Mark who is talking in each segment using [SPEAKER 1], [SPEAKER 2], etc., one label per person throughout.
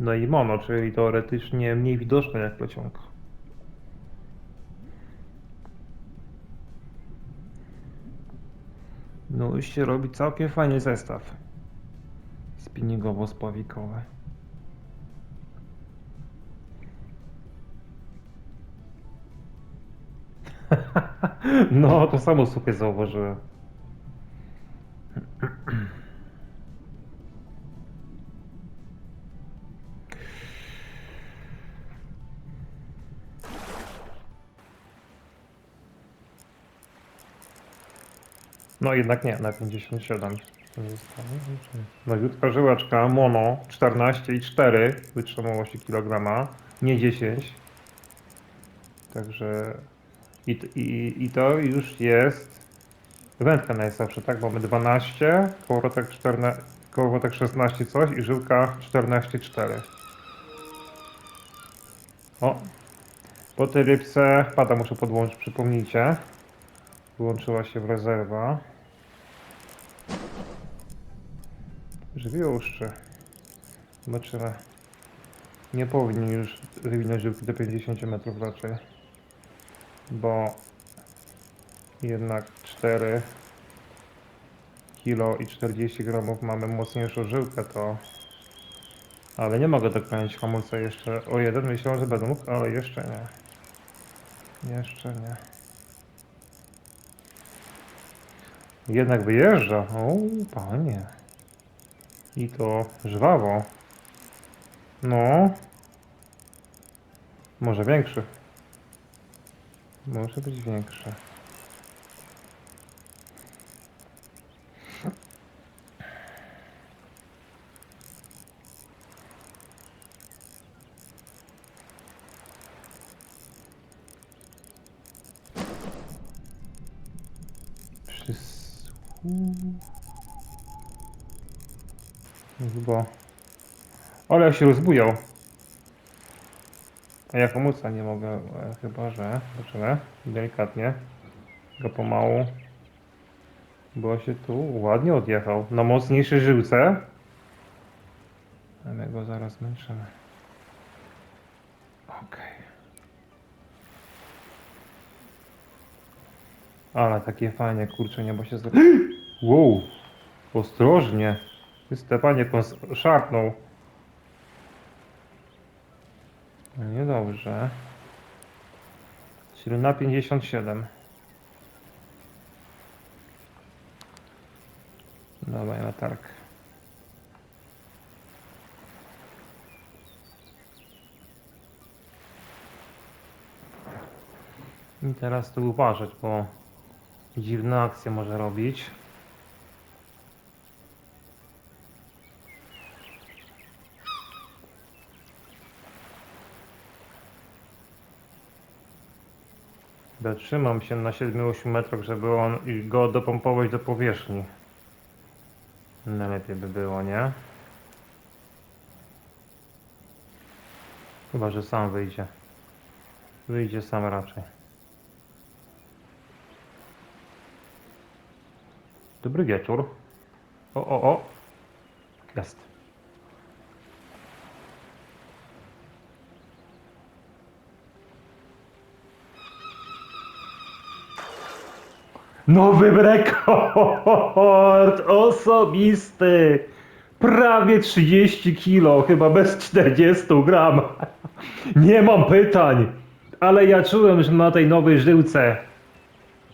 [SPEAKER 1] No i mono, czyli teoretycznie mniej widoczne jak plecionka. No już się robi całkiem fajny zestaw. Spinningowo-spławikowy. No, to samo sobie zauważyłem. No jednak nie, na 57. Nowiutka żyłeczka mono 14,4 wytrzymałości kilograma, nie 10. Także i, i, i to już jest wędka najsłabsza, tak? Mamy 12, kołowrotek 14, kołowrotek 16 coś i żyłka 14,4. O, po tej rybce pada muszę podłączyć, przypomnijcie. Wyłączyła się w rezerwa. Żywiołuszczy. Zobaczymy. Nie powinien już żyłki do 50 metrów raczej. Bo jednak 4 kilo i 40 gramów mamy mocniejszą żyłkę, to... Ale nie mogę dokręcić hamulca jeszcze o jeden. Myślałem, że będę mógł, ale jeszcze nie. Jeszcze nie. Jednak wyjeżdża. O, panie. I to żwawo. No. Może większy. Może być większy. Chyba... Ale się rozbujał. A ja hamulca nie mogę, e, chyba że... Zobaczymy. Delikatnie. Go pomału. Bo się tu ładnie odjechał. Na mocniejszej żyłce. A my go zaraz zmęczymy. Okej. Ale takie fajnie, kurczę, niebo się z... Wow! Ostrożnie! Stefanie kons- szarpnął. No niedobrze. Czyli na 57. Dawaj latarkę. I teraz tu uważać, bo dziwne akcje może robić. Zatrzymam się na 7-8 metrach, żeby on go dopompować do powierzchni. Najlepiej by było, nie? Chyba, że sam wyjdzie. Wyjdzie sam raczej. Dobry wieczór. O, o, o. Jest. Nowy rekord osobisty. Prawie 30 kilo, chyba bez 40 gram. Nie mam pytań, ale ja czułem, że na tej nowej żyłce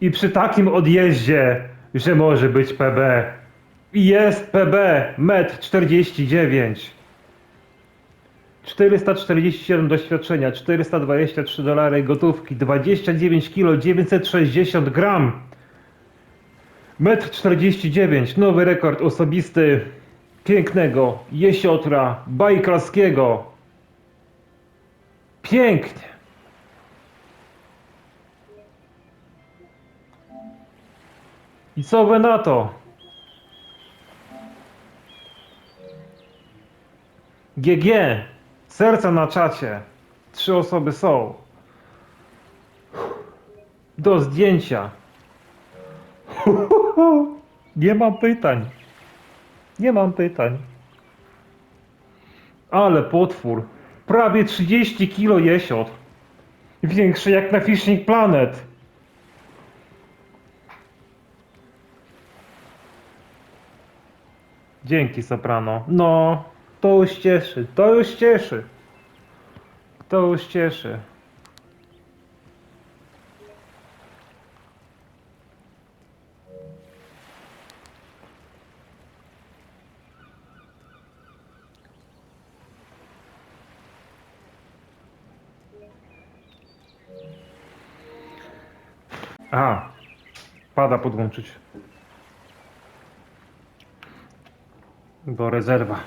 [SPEAKER 1] i przy takim odjeździe, że może być PB. Jest PB, metr 49. 447 doświadczenia, 423 dolary gotówki, 29 kg 960 gram. Metr 49, nowy rekord osobisty pięknego jesiotra bajkalskiego. Pięknie. I co wy na to? GG. Serca na czacie. Trzy osoby są. Do zdjęcia. Nie mam pytań. Nie mam pytań. Ale potwór. Prawie 30 kilo jesiot. Większy jak na Fishing Planet. Dzięki, Soprano. No, to już cieszy, to już cieszy. To już cieszy. A, pada podłączyć. Bo rezerwa.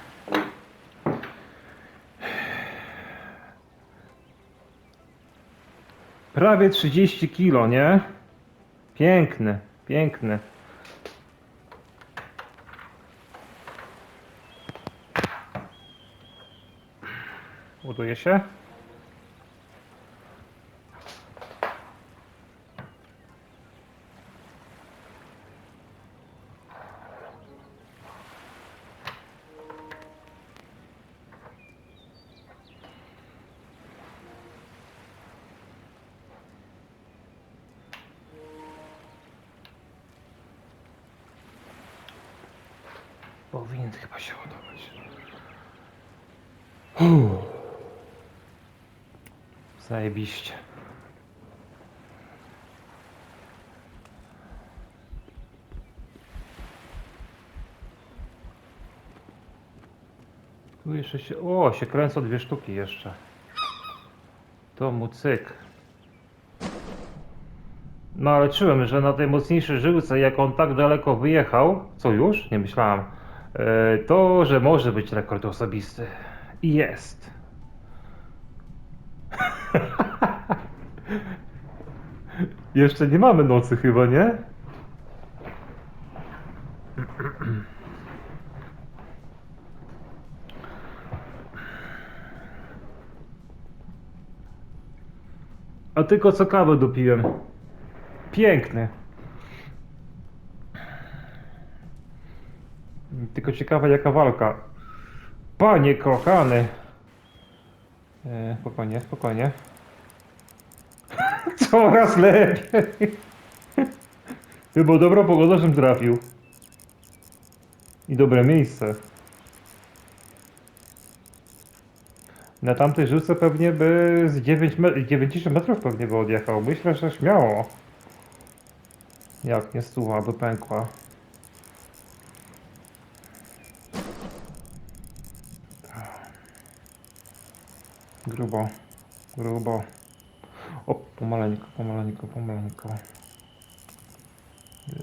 [SPEAKER 1] Prawie 30 kilo, nie? Piękny, piękny. Buduje się? Powinien chyba się ładować. Uff. Zajebiście. Tu jeszcze się... O, się kręcą dwie sztuki jeszcze. To mu cyk. No ale czułem, że na tej mocniejszej żyłce, jak on tak daleko wyjechał, co już, nie myślałem, to, że może być rekord osobisty. I jest. Jeszcze nie mamy nocy chyba, nie? A tylko co kawę dopiłem. Piękny. Tylko ciekawa jaka walka. Panie kochany. E, spokojnie, spokojnie. Coraz lepiej. Chyba dobra pogoda, żem trafił. I dobre miejsce. Na tamtej żyłce pewnie by z 9 me- 90 metrów pewnie by odjechał. Myślę, że śmiało. Jak nie stuwa, by pękła. Grubo, grubo. O, pomaleńko, pomaleńko, pomaleńko.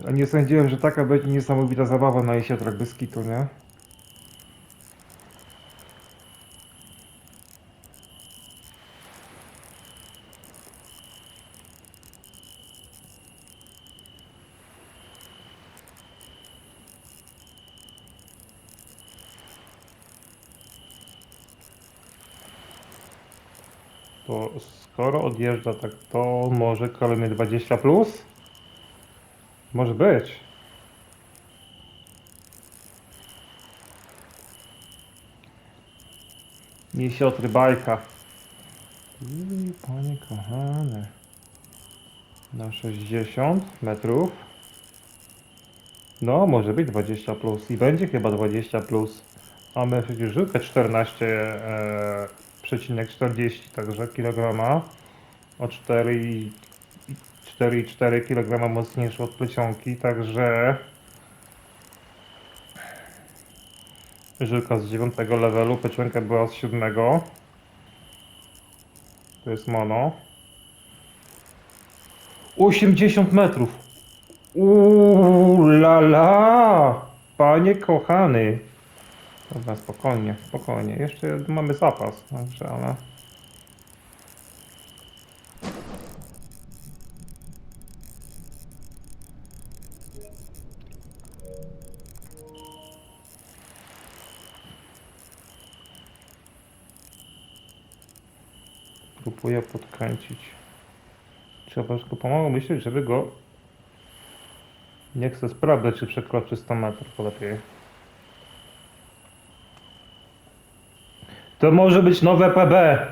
[SPEAKER 1] A nie sądziłem, że taka będzie niesamowita zabawa na jesiotrach bez kitu, nie? To skoro odjeżdża tak, to może kolejny 20 plus? Może być. Jesiotry bajka. I panie kochane. Na 60 metrów. No, może być 20 plus. I będzie chyba 20 plus. Mamy przecież żyłkę 14 e, przecinek 40 także kilograma. O 4,4 4,4 kg mocniejszy od plecionki, także żyłka z 9 levelu, plecionka była z 7. To jest mono. 80 metrów. Uuu, la la! Panie kochany. Dobra, spokojnie, spokojnie. Jeszcze mamy zapas, także ale... Próbuję podkręcić. Trzeba tylko pomału myśleć, żeby go... Nie chcę sprawdzać, czy przekroczy 100 metrów lepiej. To może być nowe PB.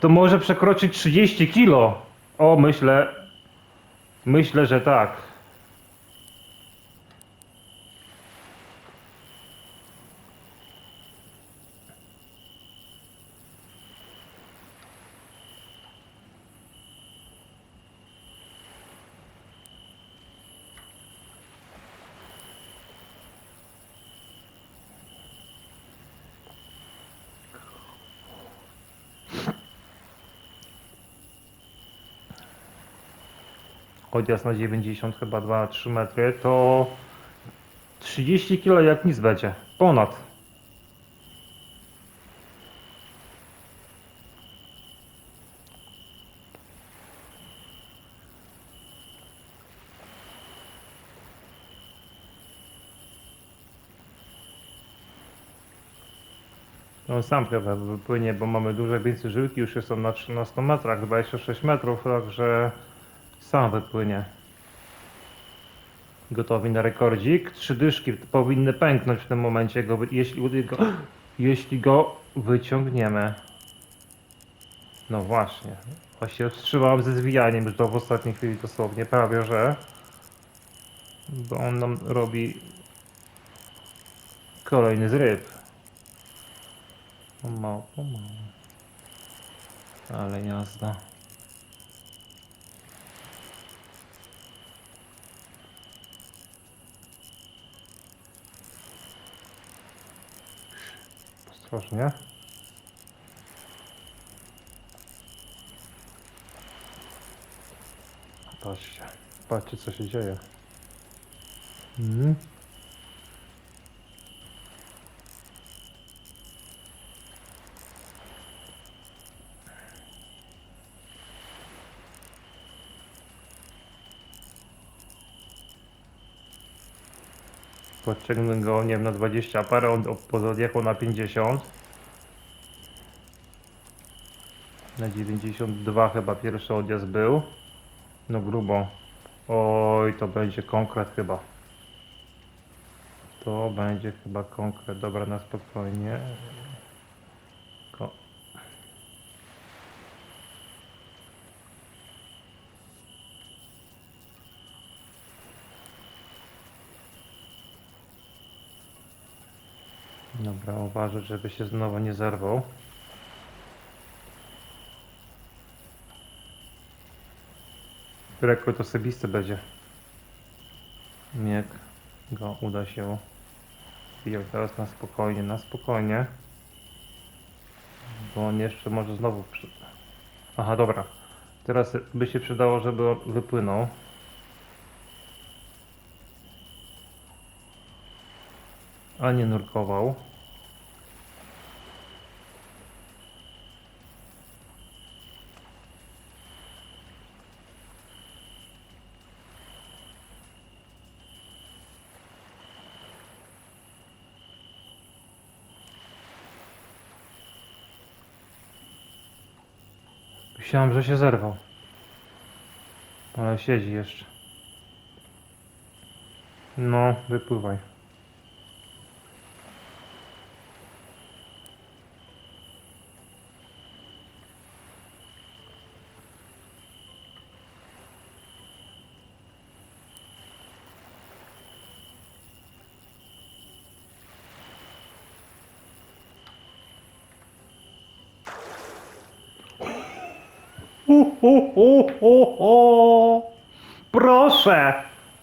[SPEAKER 1] To może przekroczyć 30 kilo. O, myślę. Myślę, że tak. Odjazd na 90 chyba 2-3 metry to 30 kilo jak nic będzie. Ponad. No sam chyba wypłynie, bo mamy duże więcej żyłki, już są na 13 metrach, 26 metrów, także sam wypłynie. Gotowi na rekordzik. Trzy dyszki powinny pęknąć w tym momencie, go, jeśli, go, jeśli go wyciągniemy. No właśnie. Właśnie wstrzymałem ze zwijaniem już to w ostatniej chwili dosłownie, prawie że. Bo on nam robi kolejny zryb. Pomału, pomału. Ale jazda. Ostrożnie. Patrzcie, patrzcie co się dzieje. Mhm. Podciągnę go, nie wiem, na 20 parę, on od- odjechał na 50. Na 92 chyba pierwszy odjazd był. No grubo. Oj, to będzie konkret chyba. To będzie chyba konkret. Dobra, na spokojnie. Uważaj, żeby się znowu nie zerwał. Rekord osobisty będzie. Jak go uda się wbijać teraz na spokojnie, na spokojnie. Bo on jeszcze może znowu przy... Aha, dobra. Teraz by się przydało, żeby on wypłynął. A nie nurkował. Myślałem, że się zerwał. Ale siedzi jeszcze. No, wypływaj. Hu, hu, hu, hu. Proszę,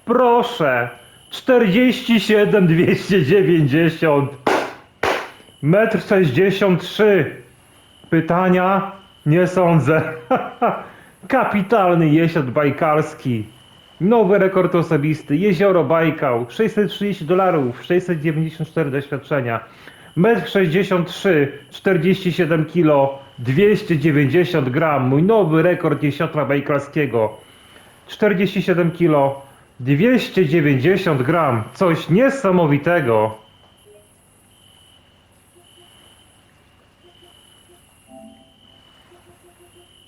[SPEAKER 1] proszę. 47 290 metr 63 Pytania? Nie sądzę. Kapitalny jesiot bajkalski. Nowy rekord osobisty. Jezioro Bajkał. 630 dolarów. 694 doświadczenia. Metr 63, 47 kilo, 290 gram. Mój nowy rekord jesiotra bajkalskiego. 47 kilo, 290 gram. Coś niesamowitego.